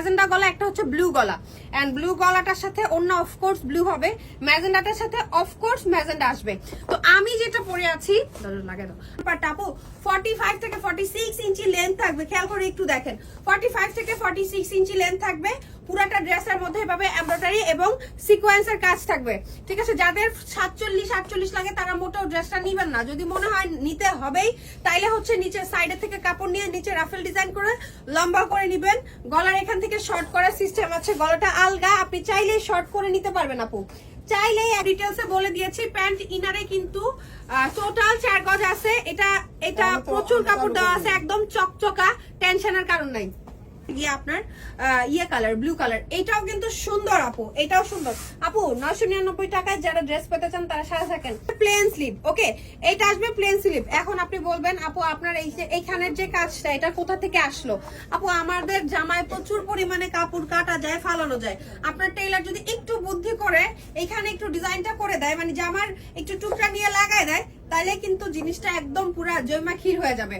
Magenta গলা, একটা হচ্ছে ব্লু গলা। অ্যান্ড ব্লু গলাটার সাথে অন্য অফকোর্স ব্লু হবে। ম্যাজেন্ডাটার সাথে অফকোর্স ম্যাজেন্ডা আসবে। তো আমি যেটা পরে আছি লাগে দাও। আপু 45 থেকে 46 ইঞ্চি লেন্থ থাকবে। খেয়াল করে একটু দেখেন। 45 থেকে 46 ইঞ্চি লেন্থ থাকবে। পুরাটা ড্রেসের মধ্যে এভাবে এমব্রয়ডারি এবং সিকোয়েন্সের কাজ থাকবে। ঠিক আছে? যাদের সাতচল্লিশ আটচল্লিশ লাগে তারা মোটেও ড্রেসটা নিবেন না। যদি মনে হয় নিতে হবেই তাইলে হচ্ছে নিচের সাইডে থেকে কাপড় নিয়ে নিচে রাফেল ডিজাইন করে লম্বা করে নিবেন। গলার এখান থেকে শর্ট করার সিস্টেম আছে। গলাটা আলগা। আপনি চাইলেই শর্ট করে নিতে পারবেন আপু। চাইলেই ডিটেলসে বলে দিয়েছি প্যান্ট ইনারে কিন্তু টোটাল চার গজ আছে। এটা এটা প্রচুর কাপড় দেওয়া আছে একদম চকচকা টেনশনের কারণ নাই। গিয়ে আপনার ইয়ে কালার ব্লু কালার এটাও কিন্তু সুন্দর, আপু। এটাও সুন্দর। আপু, নয়শো নিরানব্বই টাকায় যারা ড্রেস পেতে চান, তারা সাথে থাকেন। প্লেন স্লিভ ওকে এটা আসবে প্লেন স্লিভ এখন আপনি বলবেন, আপু, আপনার এই যে এইখানের যে কাজটা, এটা কোথা থেকে আসলো? আপু, আমাদের জামায় প্রচুর পরিমাণে কাপড় কাটা যায়, ফালানো যায়। আপনার টেইলার যদি একটু বুদ্ধি করে, এখানে একটু ডিজাইনটা করে দেয় মানে জামার একটু টুকরা নিয়ে লাগায় দেয় তাহলে কিন্তু জিনিসটা একদম পুরো জয়মা ক্ষীর হয়ে যাবে।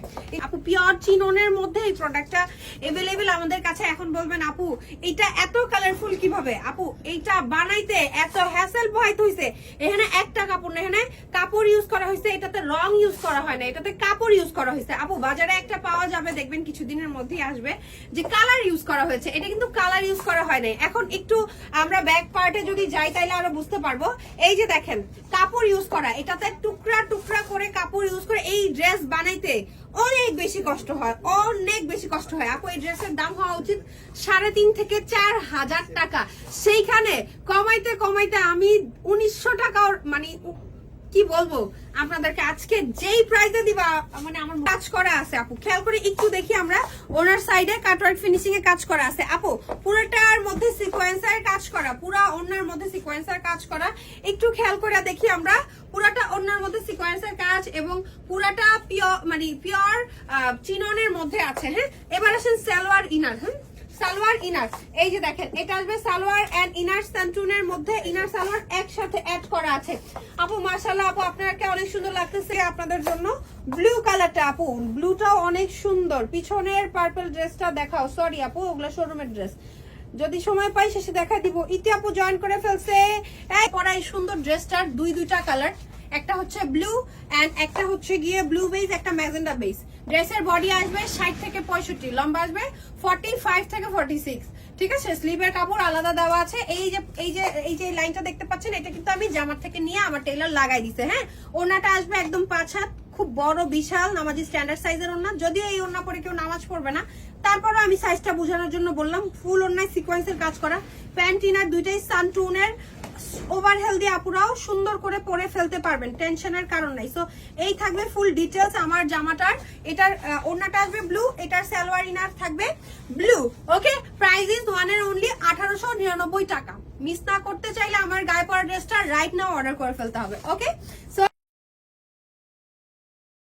আপু পিওর চিননের মধ্যে এই প্রোডাক্টটা এভেলেবেল আমাদের কাছে এখন বলবেন, আপু, এটা এত কালারফুল কীভাবে আপু, এইটা বানাইতে এত হ্যাসেল বহাইতে হইছে। এখানে একটা কাপড় না, এখানে কাপড় ইউজ করা হয়েছে এটাতে রং ইউজ করা হয় না, এটাতে কাপড় ইউজ করা হয়েছে আপু, বাজারে একটা পাওয়া যাবে, দেখবেন কিছুদিনের মধ্যেই আসবে, যে কালার ইউজ করা হয়েছে। এটা কিন্তু কালার ইউজ করা হয় নাই। এখন একটু আমরা ব্যাক পার্টে যদি যাই, তাইলে আরও বুঝতে পারব। এই যে দেখেন, কাপড় ইউজ করা, এটাতে টুকরা টুকরা করে কাপড় ইউজ করে এই ড্রেস বানাইতে অনেক বেশি কষ্ট হয়, অনেক বেশি কষ্ট হয়। আপু, এই ড্রেসের দাম হওয়া উচিত সাড়ে তিন থেকে চার হাজার টাকা। সেইখানে কমাইতে কমাইতে আমি উনিশশো টাকা মানে কি বলব? আপনাদেরকে আজকে যেই প্রাইজে দিবা মানে আমার কাজ করা আছে, আপু। খেয়াল করে একটু দেখি আমরা, ওনার সাইডে কাটওয়ার্ক ফিনিশিং এ কাজ করা আছে। আপু, পুরোটার মধ্যে সিকোয়েন্সার কাজ করা, পুরা ওনার মধ্যে সিকোয়েন্সার কাজ করা, একটু খেয়াল করে দেখি আমরা, পুরাটা ওনার মধ্যে সিকোয়েন্সের কাজ এবং পুরাটা পিওর মানে পিওর চিননের মধ্যে আছে হ্যাঁ? এবার আসেন সালোয়ার ইনার হ্যাঁ? সালোয়ার ইনার এই যে দেখেন, এটা আসবে সালোয়ার এন্ড ইনার সান্টুনের মধ্যে ইনার সালোয়ার একসাথে অ্যাড করা আছে। আপু মার্শাল্লাহ আপু, আপনাকে অনেক সুন্দর লাগতেছে আপনাদের জন্য। ব্লু কালারটা আপু ব্লুটাও অনেক সুন্দর। পিছনের পার্পল ড্রেসটা দেখাও সরি আপু, ওগুলো শোরুমের ড্রেস যদি সময় পাই, শেষে দেখা দিব। ইতি, আপু জয়েন করে ফেলছে। এই পরা এই সুন্দর ড্রেসটার দুই দুইটা কালার একটা হচ্ছে ব্লু এন্ড একটা হচ্ছে গিয়ে ব্লু বেস একটা ম্যাজেন্ডা বেস ড্রেসের বডি আসবে ষাট থেকে পঁয়ষট্টি, লম্বা আসবে ফর্টি ফাইভ থেকে ফর্টি সিক্স ঠিক আছে? স্লিভের কাপড় আলাদা দেওয়া আছে। এই যে এই যে এই যে লাইনটা দেখতে পাচ্ছেন, এটা কিন্তু আমি জামার থেকে নিয়ে আমার টেলার লাগাই দিছে হ্যাঁ? ওনাটা আসবে একদম পাঁচ হাত, খুব বড়, বিশাল, নামাজি স্ট্যান্ডার্ড সাইজের ওনা যদিও এই ওনা পরে কেউ নামাজ পড়বে না। তারপরে আমি সাইজটা বোঝানোর জন্য বললাম ফুল ওনায় সিকোয়েন্সের কাজ করা। প্যান্ট ইনার দুইটাই সানটুনের ওভার হেলদি আপুরাও সুন্দর করে পরে ফেলতে পারবেন, টেনশনের কারণ নাই। সো এই থাকবে ফুল ডিটেলস আমার জামাটার। এটার ওনাটা আসবে ব্লু এটার সালোয়ার ইনার থাকবে ব্লু ওকে প্রাইস ইজ ওয়ানের অনলি আঠারোশো নিরানব্বই টাকা। মিস না করতে চাইলে আমার গায়ে পরা ড্রেসটা রাইট নাও অর্ডার করে ফেলতে হবে ওকে সো